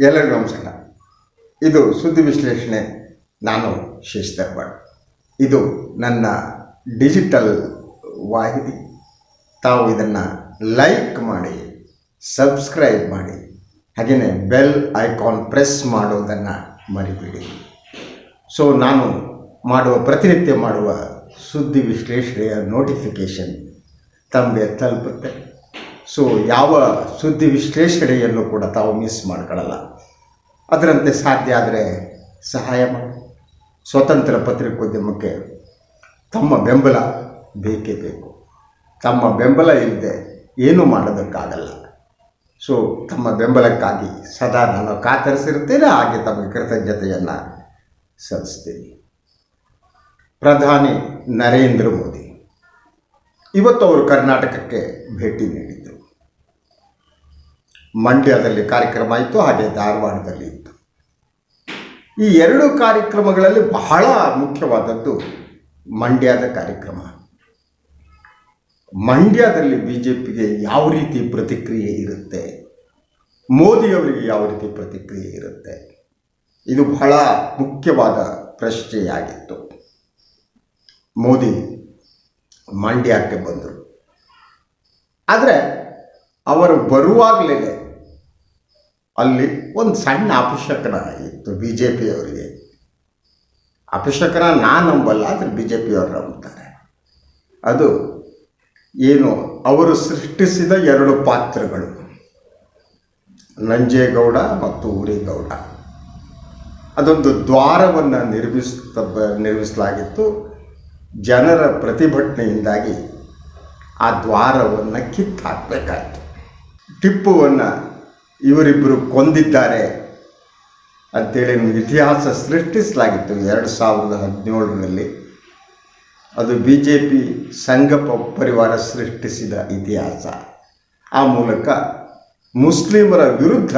ಎಲ್ಲರಿಗೂ ನಮಸ್ಕಾರ. ಇದು ಸುದ್ದಿ ವಿಶ್ಲೇಷಣೆ. ನಾನು ಶೇಷ್ ದರ್ಬಾಳ್ ಇದು ನನ್ನ ಡಿಜಿಟಲ್ ವಾಹಿನಿ. ತಾವು ಇದನ್ನು ಲೈಕ್ ಮಾಡಿ, ಸಬ್ಸ್ಕ್ರೈಬ್ ಮಾಡಿ ಹಾಗೆಯೇ ಬೆಲ್ ಐಕಾನ್ ಪ್ರೆಸ್ ಮಾಡೋದನ್ನು ಮರಿಬೇಡಿ. ಸೊ, ನಾನು ಮಾಡುವ, ಪ್ರತಿನಿತ್ಯ ಮಾಡುವ ಸುದ್ದಿ ವಿಶ್ಲೇಷಣೆಯ ನೋಟಿಫಿಕೇಷನ್ ತಮಗೆ ತಲುಪುತ್ತೆ. ಸೊ, ಯಾವ ಸುದ್ದಿ ವಿಶ್ಲೇಷಣೆಯನ್ನು ಕೂಡ ತಾವು ಮಿಸ್ ಮಾಡ್ಕೊಳ್ಳಲ್ಲ ಅದರಂತೆ ಸಾಧ್ಯ ಆದರೆ ಸಹಾಯ ಮಾಡಿ. ಸ್ವತಂತ್ರ ಪತ್ರಿಕೋದ್ಯಮಕ್ಕೆ ತಮ್ಮ ಬೆಂಬಲ ಬೇಕೇ ಬೇಕು. ತಮ್ಮ ಬೆಂಬಲ ಇಲ್ಲದೆ ಏನೂ ಮಾಡೋದಕ್ಕಾಗಲ್ಲ. ಸೊ ತಮ್ಮ ಬೆಂಬಲಕ್ಕಾಗಿ ಸದಾ ನಾನು ಕಾತರಿಸಿರ್ತೇನೆ ಹಾಗೆ ತಮ್ಮ ಕೃತಜ್ಞತೆಯನ್ನು ಸಲ್ಲಿಸ್ತೀನಿ ಪ್ರಧಾನಿ ನರೇಂದ್ರ ಮೋದಿ, ಇವತ್ತು ಅವರು ಕರ್ನಾಟಕಕ್ಕೆ ಭೇಟಿ ನೀಡಿದರು ಮಂಡ್ಯದಲ್ಲಿ ಕಾರ್ಯಕ್ರಮ ಇತ್ತು, ಹಾಗೆ ಧಾರವಾಡದಲ್ಲಿ ಇತ್ತು. ಈ ಎರಡು ಕಾರ್ಯಕ್ರಮಗಳಲ್ಲಿ ಬಹಳ ಮುಖ್ಯವಾದದ್ದು ಮಂಡ್ಯದ ಕಾರ್ಯಕ್ರಮ. ಮಂಡ್ಯದಲ್ಲಿ ಬಿ ಜೆ ಪಿಗೆ ಯಾವ ರೀತಿ ಪ್ರತಿಕ್ರಿಯೆ ಇರುತ್ತೆ? ಮೋದಿಯವರಿಗೆ ಯಾವ ರೀತಿ ಪ್ರತಿಕ್ರಿಯೆ ಇರುತ್ತೆ? ಇದು ಬಹಳ ಮುಖ್ಯವಾದ ಪ್ರಶ್ನೆಯಾಗಿತ್ತು. ಮೋದಿ ಮಂಡ್ಯಕ್ಕೆ ಬಂದರು. ಆದರೆ ಅವರು ಬರುವಾಗಲೇ ಅಲ್ಲಿ ಒಂದು ಸಣ್ಣ ಅಪಶಕನ ಇತ್ತು ಬಿ ಜೆ ಪಿಯವರಿಗೆ ಅಪಶಕನ ನಾನು ನಂಬಲ್ಲ, ಆದರೆ ಬಿ ಜೆ ಪಿಯವರು ನಂಬ್ತಾರೆ. ಅದು ಏನು, ಅವರು ಸೃಷ್ಟಿಸಿದ ಎರಡು ಪಾತ್ರಗಳು. ನಂಜೇಗೌಡ ಮತ್ತು ಊರಿಗೌಡ ಅದೊಂದು ದ್ವಾರವನ್ನು ನಿರ್ಮಿಸ ನಿರ್ಮಿಸಲಾಗಿತ್ತು. ಜನರ ಪ್ರತಿಭಟನೆಯಿಂದಾಗಿ ಆ ದ್ವಾರವನ್ನು ಕಿತ್ತು ಹಾಕಬೇಕಾಯಿತು ಟಿಪ್ಪುವನ್ನು ಇವರಿಬ್ಬರು ಕೊಂದಿದ್ದಾರೆ ಅಂತೇಳಿ ಇತಿಹಾಸ ಸೃಷ್ಟಿಸಲಾಗಿತ್ತು ಎರಡು ಸಾವಿರದ ಹದಿನೇಳರಲ್ಲಿ. ಅದು ಬಿ ಜೆ ಪಿ ಸಂಘ ಪರಿವಾರ ಸೃಷ್ಟಿಸಿದ ಇತಿಹಾಸ. ಆ ಮೂಲಕ ಮುಸ್ಲಿಮರ ವಿರುದ್ಧ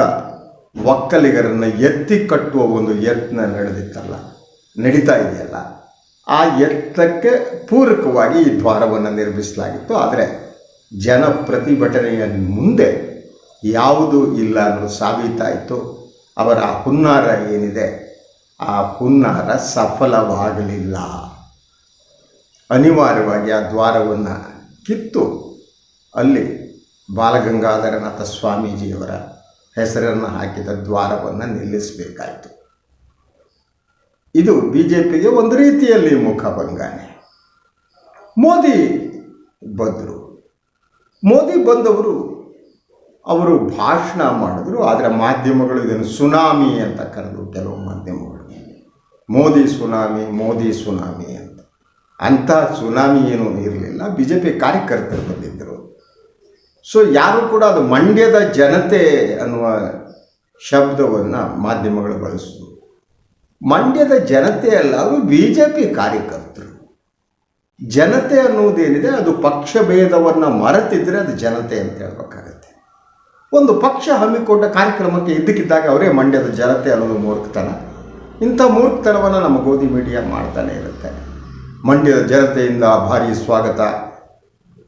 ಒಕ್ಕಲಿಗರನ್ನು ಎತ್ತಿ ಕಟ್ಟುವ ಒಂದು ಯತ್ನ ನಡೆದಿತ್ತಲ್ಲ, ನಡೀತಾ ಇದೆಯಲ್ಲ. ಆ ಯತ್ನಕ್ಕೆ ಪೂರಕವಾಗಿ ಈ ದ್ವಾರವನ್ನು ನಿರ್ಮಿಸಲಾಗಿತ್ತು. ಆದರೆ ಜನ ಪ್ರತಿಭಟನೆಯ ಮುಂದೆ ಯಾವುದೂ ಇಲ್ಲ ಅನ್ನೋದು ಸಾಬೀತಾಯಿತು. ಅವರ ಹುನ್ನಾರ ಏನಿದೆ? ಆ ಹುನ್ನಾರ ಸಫಲವಾಗಲಿಲ್ಲ. ಅನಿವಾರ್ಯವಾಗಿ ಆ ದ್ವಾರವನ್ನು ಕಿತ್ತು ಅಲ್ಲಿ ಬಾಲಗಂಗಾಧರನಾಥ ಸ್ವಾಮೀಜಿಯವರ ಹೆಸರನ್ನು ಹಾಕಿದ ದ್ವಾರವನ್ನು ನಿಲ್ಲಿಸಬೇಕಾಯಿತು. ಇದು ಬಿ ಜೆ ಪಿಗೆ ಒಂದು ರೀತಿಯಲ್ಲಿ ಮುಖಭಂಗಾನೆ. ಮೋದಿ ಬಂದರು ಮೋದಿ ಬಂದವರು ಅವರು ಭಾಷಣ ಮಾಡಿದ್ರು, ಆದರೆ ಮಾಧ್ಯಮಗಳು ಇದನ್ನು ಸುನಾಮಿ ಅಂತ ಕರೆದು ಕೆಲವು ಮಾಧ್ಯಮಗಳು. ಮೋದಿ ಸುನಾಮಿ ಮೋದಿ ಸುನಾಮಿ ಅಂತ. ಅಂಥ ಸುನಾಮಿ ಏನೂ ಇರಲಿಲ್ಲ. ಬಿ ಜೆ ಪಿ ಕಾರ್ಯಕರ್ತರು ಬಂದಿದ್ದರು. ಸೊ ಯಾರು ಕೂಡ ಅದು ಮಂಡ್ಯದ ಜನತೆ ಅನ್ನುವ ಶಬ್ದವನ್ನು ಮಾಧ್ಯಮಗಳು ಬಳಸಿದ್ರು. ಮಂಡ್ಯದ ಜನತೆ ಅಲ್ಲ, ಅವರು ಬಿ ಜೆ ಪಿ ಕಾರ್ಯಕರ್ತರು. ಜನತೆ ಅನ್ನುವುದೇನಿದೆ, ಅದು ಪಕ್ಷ ಭೇದವನ್ನು ಮರೆತಿದ್ದರೆ ಅದು ಜನತೆ ಅಂತ ಹೇಳ್ಬೇಕಾಗತ್ತೆ. ಒಂದು ಪಕ್ಷ ಹಮ್ಮಿಕೊಂಡ ಕಾರ್ಯಕ್ರಮಕ್ಕೆ ಇದ್ದಕ್ಕಿದ್ದಾಗ ಅವರೇ ಮಂಡ್ಯದ ಜನತೆ ಅನ್ನೋದು ಮೂರ್ಖತನ. ಇಂಥ ಮೂರ್ಖತನವನ್ನು ನಮ್ಮ ಗೋಧಿ ಮೀಡಿಯಾ ಮಾಡ್ತಾನೆ ಇರುತ್ತೆ. ಮಂಡ್ಯದ ಜನತೆಯಿಂದ ಭಾರಿ ಸ್ವಾಗತ.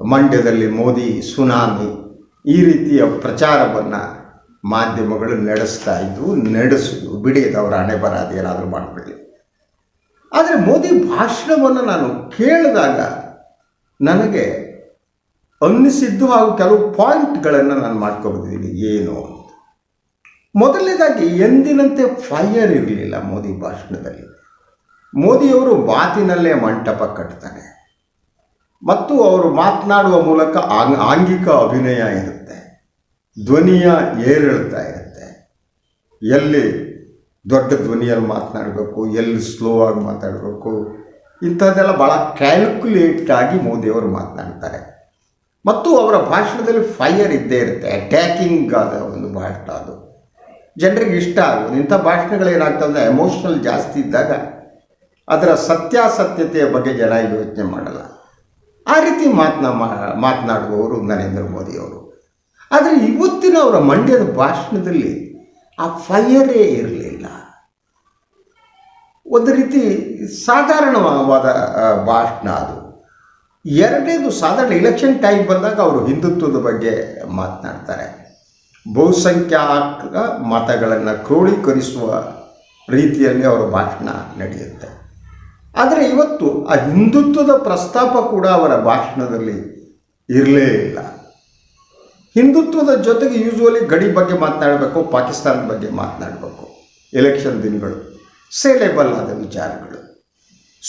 ಮಂಡ್ಯದಲ್ಲಿ ಮೋದಿ ಸುನಾಮಿ. ಈ ರೀತಿಯ ಪ್ರಚಾರವನ್ನು ಮಾಧ್ಯಮಗಳು ನಡೆಸ್ತಾ ಇದ್ವು ನಡೆಸಿದ್ವು ಬಿಡಿಯದವರ ಹಣೆ ಬರಾದ ಏನಾದರೂ ಮಾಡಿಬಿಡಲಿ ಆದರೆ ಮೋದಿ ಭಾಷಣವನ್ನು ನಾನು ಕೇಳಿದಾಗ ನನಗೆ ಅನ್ನಿಸಿದ್ದು ಹಾಗೂ ಕೆಲವು ಪಾಯಿಂಟ್ಗಳನ್ನು ನಾನು ಮಾಡ್ಕೊಬಂದಿದ್ದೀನಿ ಏನು? ಅಂತ ಮೊದಲನೇದಾಗಿ ಎಂದಿನಂತೆ ಫೈಯರ್ ಇರಲಿಲ್ಲ ಮೋದಿ ಭಾಷಣದಲ್ಲಿ. ಮೋದಿಯವರು ಮಾತಿನಲ್ಲೇ ಮಂಟಪ ಕಟ್ತಾರೆ. ಮತ್ತು ಅವರು ಮಾತನಾಡುವ ಮೂಲಕ ಆಂಗ್, ಆಂಗಿಕ ಅಭಿನಯ ಇರುತ್ತೆ. ಧ್ವನಿಯ ಏರಿಳ್ತಾ ಇರುತ್ತೆ. ಎಲ್ಲಿ ದೊಡ್ಡ ಧ್ವನಿಯಲ್ಲಿ ಮಾತನಾಡಬೇಕು, ಎಲ್ಲಿ ಸ್ಲೋ ಆಗಿ ಮಾತಾಡಬೇಕು, ಇಂಥದ್ದೆಲ್ಲ ಭಾಳ ಕ್ಯಾಲ್ಕುಲೇಟ್ ಆಗಿ ಮೋದಿಯವರು ಮಾತನಾಡ್ತಾರೆ. ಮತ್ತು ಅವರ ಭಾಷಣದಲ್ಲಿ ಫೈಯರ್ ಇದ್ದೇ ಇರುತ್ತೆ ಅಟ್ಯಾಕಿಂಗ್ ಆದ ಒಂದು ಭಾಷಣ ಅದು. ಜನರಿಗೆ ಇಷ್ಟ ಆಗೋದು. ಇಂಥ ಭಾಷಣಗಳೇನಾಗ್ತವೆ ಅಂದರೆ ಎಮೋಷ್ನಲ್ ಜಾಸ್ತಿ ಇದ್ದಾಗ ಅದರ ಸತ್ಯಾಸತ್ಯತೆಯ ಬಗ್ಗೆ ಜನ ಯೋಚನೆ ಮಾಡಲ್ಲ. ಆ ರೀತಿ ಮಾತನಾ ಮಾತನಾಡುವವರು ನರೇಂದ್ರ ಮೋದಿಯವರು ಆದರೆ ಇವತ್ತಿನ ಅವರ ಮಂಡ್ಯದ ಭಾಷಣದಲ್ಲಿ ಆ ಫೈಯರೇ ಇರಲಿಲ್ಲ. ಒಂದು ರೀತಿ ಸಾಧಾರಣವಾದ ಭಾಷಣ ಅದು. ಎರಡನೇದು ಸಾಧಾರಣ ಇಲೆಕ್ಷನ್ ಟೈಮ್ ಬಂದಾಗ ಅವರು ಹಿಂದುತ್ವದ ಬಗ್ಗೆ ಮಾತನಾಡ್ತಾರೆ. ಬಹುಸಂಖ್ಯಾತ ಮತಗಳನ್ನು ಕ್ರೋಢೀಕರಿಸುವ ರೀತಿಯಲ್ಲಿ ಅವರ ಭಾಷಣ ನಡೆಯುತ್ತೆ. ಆದರೆ ಇವತ್ತು ಆ ಹಿಂದುತ್ವದ ಪ್ರಸ್ತಾಪ ಕೂಡ ಅವರ ಭಾಷಣದಲ್ಲಿ ಇರಲೇ ಇಲ್ಲ. ಹಿಂದುತ್ವದ ಜೊತೆಗೆ ಯೂಸ್ವಲಿ ಗಡಿ ಬಗ್ಗೆ ಮಾತನಾಡಬೇಕು, ಪಾಕಿಸ್ತಾನದ ಬಗ್ಗೆ ಮಾತನಾಡಬೇಕು. ಎಲೆಕ್ಷನ್ ದಿನಗಳು ಸೇಲೆಬಲ್ ಆದ ವಿಚಾರಗಳು.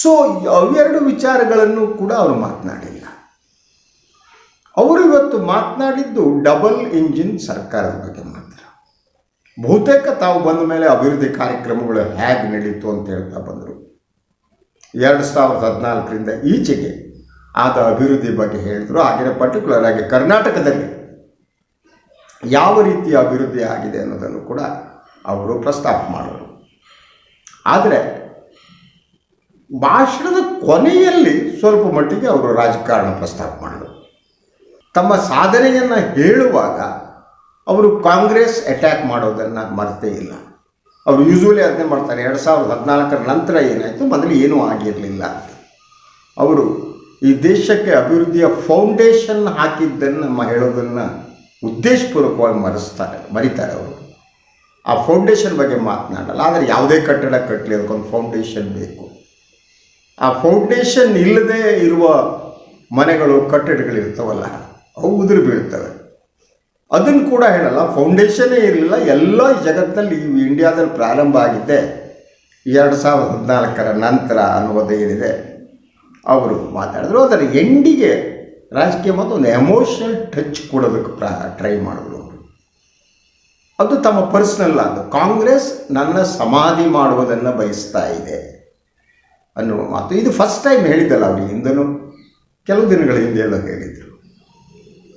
ಸೊ ಅವೆರಡು ವಿಚಾರಗಳನ್ನು ಕೂಡ ಅವರು ಮಾತನಾಡಿಲ್ಲ. ಅವರು ಇವತ್ತು ಮಾತನಾಡಿದ್ದು ಡಬಲ್ ಇಂಜಿನ್ ಸರ್ಕಾರದ ಬಗ್ಗೆ ಮಾತ್ರ. ಬಹುತೇಕ ತಾವು ಬಂದ ಮೇಲೆ ಅಭಿವೃದ್ಧಿ ಕಾರ್ಯಕ್ರಮಗಳು ಹೇಗೆ ನಡೀತು ಅಂತ ಹೇಳ್ತಾ ಬಂದರು. ಎರಡು ಸಾವಿರದ ಹದಿನಾಲ್ಕರಿಂದ ಈಚೆಗೆ ಆದ ಅಭಿವೃದ್ಧಿ ಬಗ್ಗೆ ಹೇಳಿದ್ರು. ಆಗಿನ ಪರ್ಟಿಕ್ಯುಲರ್ ಆಗಿ ಕರ್ನಾಟಕದಲ್ಲಿ. ಯಾವ ರೀತಿಯ ಅಭಿವೃದ್ಧಿ ಆಗಿದೆ ಅನ್ನೋದನ್ನು ಕೂಡ ಅವರು ಪ್ರಸ್ತಾಪ ಮಾಡೋರು. ಆದರೆ ಭಾಷಣದ ಕೊನೆಯಲ್ಲಿ ಸ್ವಲ್ಪ ಮಟ್ಟಿಗೆ ಅವರು ರಾಜಕಾರಣ ಪ್ರಸ್ತಾಪ ಮಾಡಿದರು. ತಮ್ಮ ಸಾಧನೆಯನ್ನು ಹೇಳುವಾಗ ಅವರು ಕಾಂಗ್ರೆಸ್ ಅಟ್ಯಾಕ್ ಮಾಡೋದನ್ನು ಮರೆತೇ ಇಲ್ಲ. ಅವರು ಯೂಶ್ವಲಿ ಅದನ್ನೇ ಮಾಡ್ತಾರೆ. ಎರಡು ಸಾವಿರದ ಹದಿನಾಲ್ಕರ ನಂತರ ಏನಾಯಿತು? ಮೊದಲು ಏನೂ ಆಗಿರಲಿಲ್ಲ ಅಂತ. ಅವರು ಈ ದೇಶಕ್ಕೆ ಅಭಿವೃದ್ಧಿಯ ಫೌಂಡೇಶನ್ ಹಾಕಿದ್ದನ್ನು ಹೇಳೋದನ್ನು ಉದ್ದೇಶಪೂರ್ವಕವಾಗಿ ಮರೆಸ್ತಾರೆ ಮರಿತಾರೆ ಅವರು. ಆ ಫೌಂಡೇಶನ್ ಬಗ್ಗೆ ಮಾತನಾಡಲ್ಲ. ಆದರೆ ಯಾವುದೇ ಕಟ್ಟಡ ಕಟ್ಟಲಿ ಅದಕ್ಕೊಂದು ಫೌಂಡೇಶನ್ ಬೇಕು. ಆ ಫೌಂಡೇಶನ್ ಇಲ್ಲದೆ ಇರುವ ಮನೆಗಳು, ಕಟ್ಟಡಗಳಿರ್ತವಲ್ಲ, ಅವು ಉದುರು ಬೀಳ್ತವೆ. ಅದನ್ನು ಕೂಡ ಹೇಳಲ್ಲ. ಫೌಂಡೇಶನೇ ಇರಲಿಲ್ಲ. ಎಲ್ಲ ಜಗತ್ತಲ್ಲಿ ಈ ಇಂಡಿಯಾದಲ್ಲಿ ಪ್ರಾರಂಭ ಆಗಿದ್ದೆ ಎರಡು ಸಾವಿರದ ಹದಿನಾಲ್ಕರ ನಂತರ ಅನ್ನೋದೇನಿದೆ ಅವರು ಮಾತಾಡಿದ್ರು. ಅದರ ಎಂಡಿಗೆ ರಾಜಕೀಯ ಮತ್ತು ಒಂದು ಎಮೋಷನಲ್ ಟಚ್ ಕೊಡೋದಕ್ಕೆ ಪ್ರ ಟ್ರೈ ಮಾಡಿದ್ರು ಅದು ತಮ್ಮ ಪರ್ಸ್ನಲ್ ಅದು. ಕಾಂಗ್ರೆಸ್ ನನ್ನ ಸಮಾಧಿ ಮಾಡುವುದನ್ನು ಬಯಸ್ತಾ ಇದೆ ಅನ್ನುವ ಮಾತು. ಇದು ಫಸ್ಟ್ ಟೈಮ್ ಹೇಳಿದ್ದಲ್ಲ ಅವ್ರಿಗೆ ಹಿಂದೂ ಕೆಲವು ದಿನಗಳ ಹಿಂದೆ ಎಲ್ಲ ಹೇಳಿದರು.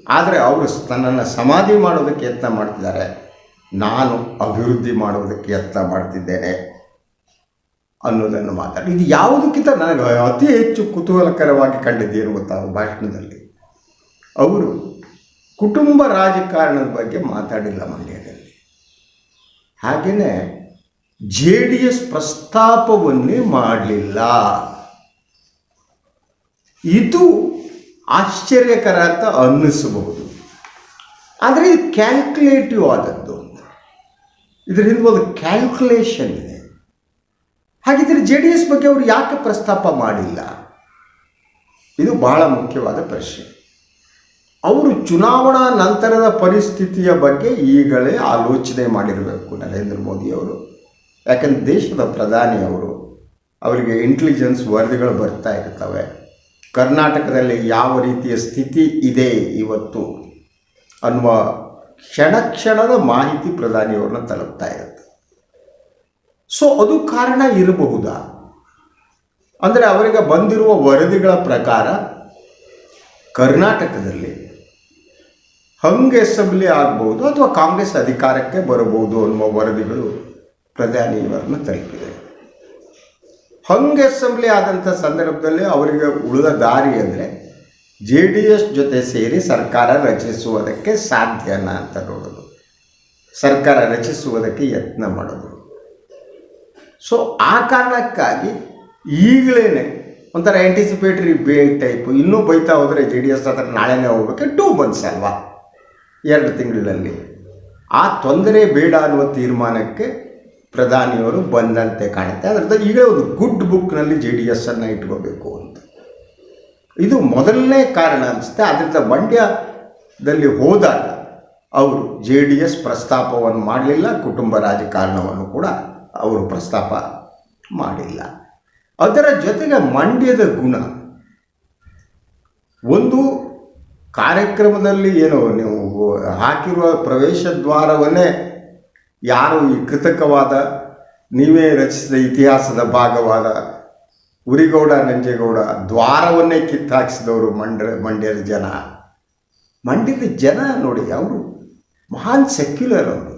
ಆದರೆ ಅವರು ತನ್ನನ್ನು ಸಮಾಧಿ ಮಾಡೋದಕ್ಕೆ ಯತ್ನ ಮಾಡ್ತಿದ್ದಾರೆ. ನಾನು ಅಭಿವೃದ್ಧಿ ಮಾಡುವುದಕ್ಕೆ ಯತ್ನ ಮಾಡ್ತಿದ್ದೇನೆ ಅನ್ನೋದನ್ನು ಮಾತಾಡಿ. ಇದು ಯಾವುದಕ್ಕಿಂತ ನನಗೆ ಅತಿ ಹೆಚ್ಚು ಕುತೂಹಲಕರವಾಗಿ ಕಂಡಿದ್ದೇನು ಗೊತ್ತಾ ಭಾಷಣದಲ್ಲಿ? ಅವರು ಕುಟುಂಬ ರಾಜಕಾರಣದ ಬಗ್ಗೆ ಮಾತಾಡಿಲ್ಲ ಮಂಡ್ಯದಲ್ಲಿ. ಹಾಗೆಯೇ ಜೆ ಡಿ ಎಸ್ ಪ್ರಸ್ತಾಪವನ್ನೇ ಮಾಡಲಿಲ್ಲ. ಇದು ಆಶ್ಚರ್ಯಕರ ಅಂತ ಅನ್ನಿಸಬಹುದು. ಆದರೆ ಇದು ಕ್ಯಾಲ್ಕುಲೇಟಿವ್ ಆದದ್ದು. ಇದರ ಹಿಂದೆ ಒಂದು ಕ್ಯಾಲ್ಕುಲೇಷನ್ ಇದೆ. ಹಾಗಿದ್ರೆ ಜೆ ಡಿ ಎಸ್ ಬಗ್ಗೆ ಅವರು ಯಾಕೆ ಪ್ರಸ್ತಾಪ ಮಾಡಿಲ್ಲ? ಇದು ಬಹಳ ಮುಖ್ಯವಾದ ಪ್ರಶ್ನೆ. ಅವರು ಚುನಾವಣಾ ನಂತರದ ಪರಿಸ್ಥಿತಿಯ ಬಗ್ಗೆ ಈಗಲೇ ಆಲೋಚನೆ ಮಾಡಿರಬೇಕು, ನರೇಂದ್ರ ಮೋದಿಯವರು ಯಾಕಂದ್ರೆ ದೇಶದ ಪ್ರಧಾನಿಯವರು ಅವರಿಗೆ ಇಂಟೆಲಿಜೆನ್ಸ್ ವರದಿಗಳು ಬರ್ತಾ ಇರ್ತವೆ. ಕರ್ನಾಟಕದಲ್ಲಿ ಯಾವ ರೀತಿಯ ಸ್ಥಿತಿ ಇದೆ ಇವತ್ತು ಅನ್ನುವ ಕ್ಷಣ ಕ್ಷಣದ ಮಾಹಿತಿ ಪ್ರಧಾನಿಯವ್ರನ್ನ ತಲುಪ್ತಾ ಇರುತ್ತೆ. ಸೊ ಅದು ಕಾರಣ ಇರಬಹುದಾ? ಅಂದರೆ ಅವರಿಗೆ ಬಂದಿರುವ ವರದಿಗಳ ಪ್ರಕಾರ ಕರ್ನಾಟಕದಲ್ಲಿ ಹಂಗ್ ಅಸೆಂಬ್ಲಿ ಆಗ್ಬೋದು ಅಥವಾ ಕಾಂಗ್ರೆಸ್ ಅಧಿಕಾರಕ್ಕೆ ಬರಬಹುದು ಅನ್ನುವ ವರದಿಗಳು ಪ್ರಧಾನಿಯವರನ್ನು ತಲುಪಿದೆ. ಹಂಗ್ ಅಸೆಂಬ್ಲಿ ಆದಂಥ ಸಂದರ್ಭದಲ್ಲಿ ಅವರಿಗೆ ಉಳಿದ ದಾರಿ ಅಂದರೆ ಜೆ ಡಿ ಎಸ್ ಜೊತೆ ಸೇರಿ ಸರ್ಕಾರ ರಚಿಸುವುದಕ್ಕೆ ಸಾಧ್ಯನಾ ಅಂತ ನೋಡೋದು. ಸರ್ಕಾರ ರಚಿಸುವುದಕ್ಕೆ ಯತ್ನ ಮಾಡೋದು. ಸೊ ಆ ಕಾರಣಕ್ಕಾಗಿ ಈಗಲೇ ಒಂಥರ ಆ್ಯಂಟಿಸಿಪೇಟ್ರಿ ಬೇ ಟೈಪು ಇನ್ನೂ ಬೈತಾ ಹೋದರೆ ಜೆ ಡಿ ಎಸ್ ಹತ್ರ ನಾಳೆನೇ ಹೋಗ್ಬೇಕು ಟೂ ಮಂತ್ಸ್ ಅಲ್ವಾ? ಎರಡು ತಿಂಗಳಲ್ಲಿ. ಆ ತೊಂದರೆ ಬೇಡ ಅನ್ನುವ ತೀರ್ಮಾನಕ್ಕೆ ಪ್ರಧಾನಿಯವರು ಬಂದಂತೆ ಕಾಣುತ್ತೆ. ಅದರ ಈಗ ಒಂದು ಗುಡ್ ಬುಕ್ನಲ್ಲಿ ಜೆ ಡಿ ಎಸ್ಸನ್ನು ಇಟ್ಕೋಬೇಕು ಅಂತ. ಇದು ಮೊದಲನೇ ಕಾರಣ ಅನಿಸುತ್ತೆ. ಅದರಿಂದ ಮಂಡ್ಯದಲ್ಲಿ ಹೋದಾಗ ಅವರು ಜೆ ಡಿ ಎಸ್ ಪ್ರಸ್ತಾಪವನ್ನು ಮಾಡಲಿಲ್ಲ, ಕುಟುಂಬ ರಾಜಕಾರಣವನ್ನು ಕೂಡ ಅವರು ಪ್ರಸ್ತಾಪ ಮಾಡಿಲ್ಲ. ಅದರ ಜೊತೆಗೆ ಮಂಡ್ಯದ ಗುಣ, ಒಂದು ಕಾರ್ಯಕ್ರಮದಲ್ಲಿ ಏನು ನೀವು ಹಾಕಿರುವ ಪ್ರವೇಶ ದ್ವಾರವನ್ನೇ ಯಾರು ಈ ಕೃತಕವಾದ, ನೀವೇ ರಚಿಸಿದ ಇತಿಹಾಸದ ಭಾಗವಾದ ಉರಿಗೌಡ, ನಂಜೇಗೌಡ ದ್ವಾರವನ್ನೇ ಕಿತ್ತಾಕಿಸಿದವರು ಮಂಡ್ಯ ಮಂಡ್ಯದ ಜನ. ಮಂಡ್ಯದ ಜನ ನೋಡಿ ಅವರು ಮಹಾನ್ ಸೆಕ್ಯುಲರ್ ಅವರು.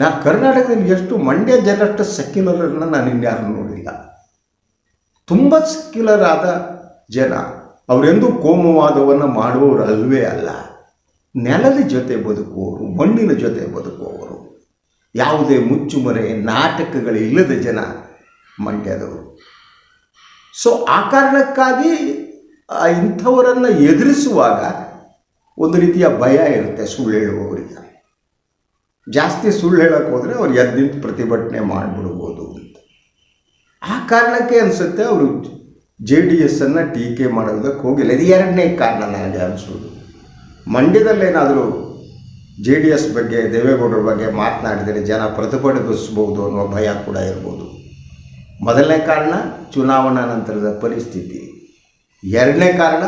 ನಾನು ಕರ್ನಾಟಕದಲ್ಲಿ ಎಷ್ಟು ಮಂಡ್ಯ ಜನಷ್ಟು ಸೆಕ್ಯುಲರನ್ನು ನಾನು ಇನ್ಯಾರು ನೋಡಿಲ್ಲ. ತುಂಬ ಸೆಕ್ಯುಲರ್ ಆದ ಜನ. ಅವರೆಂದೂ ಕೋಮುವಾದವನ್ನು ಮಾಡುವವರು ಅಲ್ವೇ ಅಲ್ಲ. ನೆಲದ ಜೊತೆ ಬದುಕುವವರು, ಮಣ್ಣಿನ ಜೊತೆ ಬದುಕುವವರು. ಯಾವುದೇ ಮುಚ್ಚುಮರೆ ನಾಟಕಗಳಿಲ್ಲದ ಜನ ಮಂಡ್ಯದವರು. ಸೊ ಆ ಕಾರಣಕ್ಕಾಗಿ ಇಂಥವರನ್ನು ಎದುರಿಸುವಾಗ ಒಂದು ರೀತಿಯ ಭಯ ಇರುತ್ತೆ ಸುಳ್ಳು ಹೇಳುವವರಿಗೆ. ಜಾಸ್ತಿ ಸುಳ್ಳು ಹೇಳಕ್ಕೆ ಹೋದರೆ ಅವ್ರು ಎದ್ದು ನಿಂತು ಪ್ರತಿಭಟನೆ ಮಾಡಿಬಿಡ್ಬೋದು ಅಂತ. ಆ ಕಾರಣಕ್ಕೆ ಅನಿಸುತ್ತೆ, ಅವರು ಜೆ ಡಿ ಎಸ್ಸನ್ನು ಟೀಕೆ ಮಾಡೋದಕ್ಕೆ ಹೋಗಿಲ್ಲ. ಇದು ಎರಡನೇ ಕಾರಣ ನನಗೆ ಅನಿಸೋದು. ಮಂಡ್ಯದಲ್ಲೇನಾದರೂ ಜೆ ಡಿ ಎಸ್ ಬಗ್ಗೆ, ದೇವೇಗೌಡರ ಬಗ್ಗೆ ಮಾತನಾಡಿದರೆ ಜನ ಪ್ರತಿಭಟಿಸಬಹುದು ಅನ್ನುವ ಭಯ ಕೂಡ ಇರ್ಬೋದು. ಮೊದಲನೇ ಕಾರಣ ಚುನಾವಣಾ ನಂತರದ ಪರಿಸ್ಥಿತಿ. ಎರಡನೇ ಕಾರಣ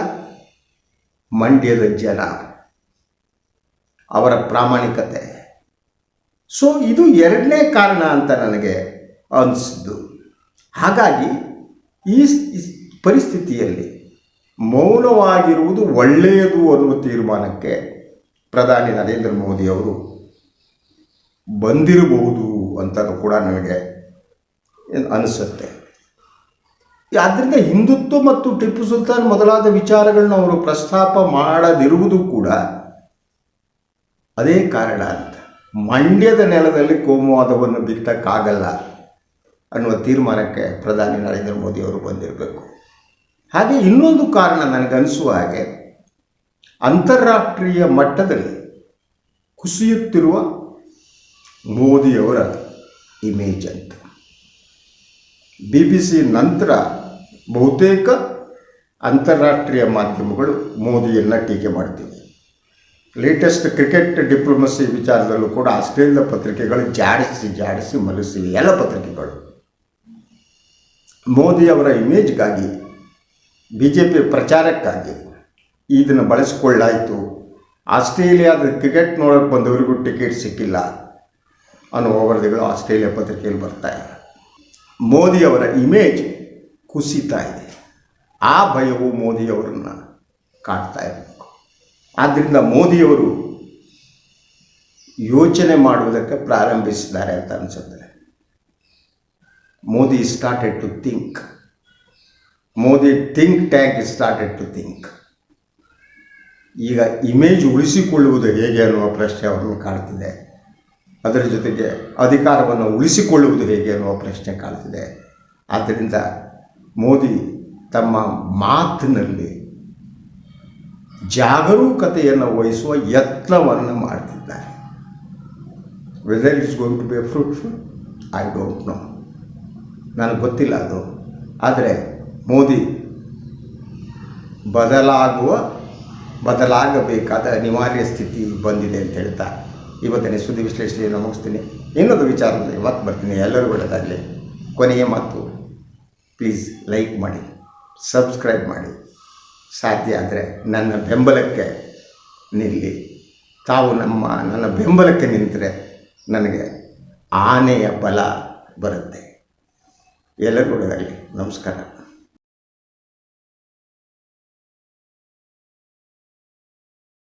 ಮಂಡ್ಯದ ಜನ, ಅವರ ಪ್ರಾಮಾಣಿಕತೆ. ಸೊ ಇದು ಎರಡನೇ ಕಾರಣ ಅಂತ ನನಗೆ ಅನಿಸಿದ್ದು. ಹಾಗಾಗಿ ಈ ಪರಿಸ್ಥಿತಿಯಲ್ಲಿ ಮೌನವಾಗಿರುವುದು ಒಳ್ಳೆಯದು ಅನ್ನುವ ತೀರ್ಮಾನಕ್ಕೆ ಪ್ರಧಾನಿ ನರೇಂದ್ರ ಮೋದಿ ಅವರು ಬಂದಿರಬಹುದು ಅಂತ ಕೂಡ ನನಗೆ ಅನಿಸುತ್ತೆ. ಆದ್ದರಿಂದ ಹಿಂದುತ್ವ ಮತ್ತು ಟಿಪ್ಪು ಸುಲ್ತಾನ್ ಮೊದಲಾದ ವಿಚಾರಗಳನ್ನ ಅವರು ಪ್ರಸ್ತಾಪ ಮಾಡದಿರುವುದು ಕೂಡ ಅದೇ ಕಾರಣ ಅಂತ. ಮಂಡ್ಯದ ನೆಲದಲ್ಲಿ ಕೋಮುವಾದವನ್ನು ಬಿತ್ತಕ್ಕಾಗಲ್ಲ ಅನ್ನುವ ತೀರ್ಮಾನಕ್ಕೆ ಪ್ರಧಾನಿ ನರೇಂದ್ರ ಮೋದಿ ಅವರು ಬಂದಿರಬೇಕು. ಹಾಗೆ ಇನ್ನೊಂದು ಕಾರಣ ನನಗನ್ನಿಸುವ ಹಾಗೆ ಅಂತಾರಾಷ್ಟ್ರೀಯ ಮಟ್ಟದಲ್ಲಿ ಕುಸಿಯುತ್ತಿರುವ ಮೋದಿಯವರ ಇಮೇಜ್ ಅಂತ. ಬಿ ಬಿ ಸಿ ನಂತರ ಬಹುತೇಕ ಅಂತಾರಾಷ್ಟ್ರೀಯ ಮಾಧ್ಯಮಗಳು ಮೋದಿಯನ್ನು ಟೀಕೆ ಮಾಡ್ತಿವೆ. ಲೇಟೆಸ್ಟ್ ಕ್ರಿಕೆಟ್ ಡಿಪ್ಲೊಮಸಿ ವಿಚಾರದಲ್ಲೂ ಕೂಡ ಆಸ್ಟ್ರೇಲಿಯಾದ ಪತ್ರಿಕೆಗಳು ಜಾಡಿಸಿ ಜಾಡಿಸಿ ಮಲಸಿವೆ, ಎಲ್ಲ ಪತ್ರಿಕೆಗಳು. ಮೋದಿಯವರ ಇಮೇಜ್ಗಾಗಿ ಬಿ ಜೆ ಪಿ ಪ್ರಚಾರಕ್ಕಾಗಿ ಇದನ್ನು ಬಳಸಿಕೊಳ್ಳಾಯಿತು. ಆಸ್ಟ್ರೇಲಿಯಾದ ಕ್ರಿಕೆಟ್ ನೋಡೋಕ್ಕೆ ಬಂದವರಿಗೂ ಟಿಕೆಟ್ ಸಿಕ್ಕಿಲ್ಲ ಅನ್ನುವ ವರದಿಗಳು ಆಸ್ಟ್ರೇಲಿಯಾ ಪತ್ರಿಕೆಯಲ್ಲಿ ಬರ್ತಾ ಇದೆ ಮೋದಿ ಅವರ ಇಮೇಜ್ ಕುಸಿತಾ ಇದೆ. ಆ ಭಯವು ಮೋದಿಯವರನ್ನು ಕಾಡ್ತಾ ಇರಬೇಕು. ಆದ್ದರಿಂದ ಮೋದಿಯವರು ಯೋಚನೆ ಮಾಡುವುದಕ್ಕೆ ಪ್ರಾರಂಭಿಸಿದ್ದಾರೆ ಅಂತ ಅನಿಸುತ್ತೆ. Modi started to think Modi think tank started to think ಈಗ ಇಮೇಜ್ ಉಳಿಸಿಕೊಳ್ಳುವುದು ಹೇಗೆ ಅನ್ನುವ ಪ್ರಶ್ನೆ ಅವರನ್ನು ಕಾಡ್ತಿದೆ ಅದರ ಜೊತೆಗೆ ಅಧಿಕಾರವನ್ನು ಉಳಿಸಿಕೊಳ್ಳುವುದು ಹೇಗೆ ಅನ್ನುವ ಪ್ರಶ್ನೆ ಕಾಡ್ತಿದೆ ಆದ್ದರಿಂದ ಮೋದಿ ತಮ್ಮ ಮಾತಿನಲ್ಲಿ ಜಾಗರೂಕತೆಯನ್ನು ವಹಿಸುವ ಯತ್ನವನ್ನು ಮಾಡ್ತಿದ್ದಾರೆ. Whether is going to be fruitful I don't know ನನಗೆ ಗೊತ್ತಿಲ್ಲ ಅದು. ಆದರೆ ಮೋದಿ. ಬದಲಾಗುವ, ಬದಲಾಗಬೇಕಾದ ಅನಿವಾರ್ಯ ಸ್ಥಿತಿ ಬಂದಿದೆ ಅಂತ ಹೇಳ್ತಾ ಇವತ್ತಿನ ಸುದ್ದಿ ವಿಶ್ಲೇಷಣೆಯನ್ನು ಮುಗಿಸ್ತೀನಿ. ಇನ್ನೊಂದು ವಿಚಾರದಲ್ಲಿ ಮತ್ತೆ ಬರ್ತೀನಿ. ಎಲ್ಲರೂ ಒಳ್ಳೆಯದಾಗಲಿ ಕೊನೆಯ ಮಾತು ಪ್ಲೀಸ್ ಲೈಕ್ ಮಾಡಿ ಸಬ್ಸ್ಕ್ರೈಬ್ ಮಾಡಿ. ಸಾಧ್ಯ ಆದರೆ ನನ್ನ ಬೆಂಬಲಕ್ಕೆ ನಿಲ್ಲಿ. ತಾವು ನಮ್ಮ, ನನ್ನ ಬೆಂಬಲಕ್ಕೆ ನಿಂತರೆ ನನಗೆ ಆನೆಯ ಬಲ ಬರುತ್ತೆ. ಎಲ್ಲರೂ ಒಳ್ಳೆಯದಾಗಲಿ ನಮಸ್ಕಾರ.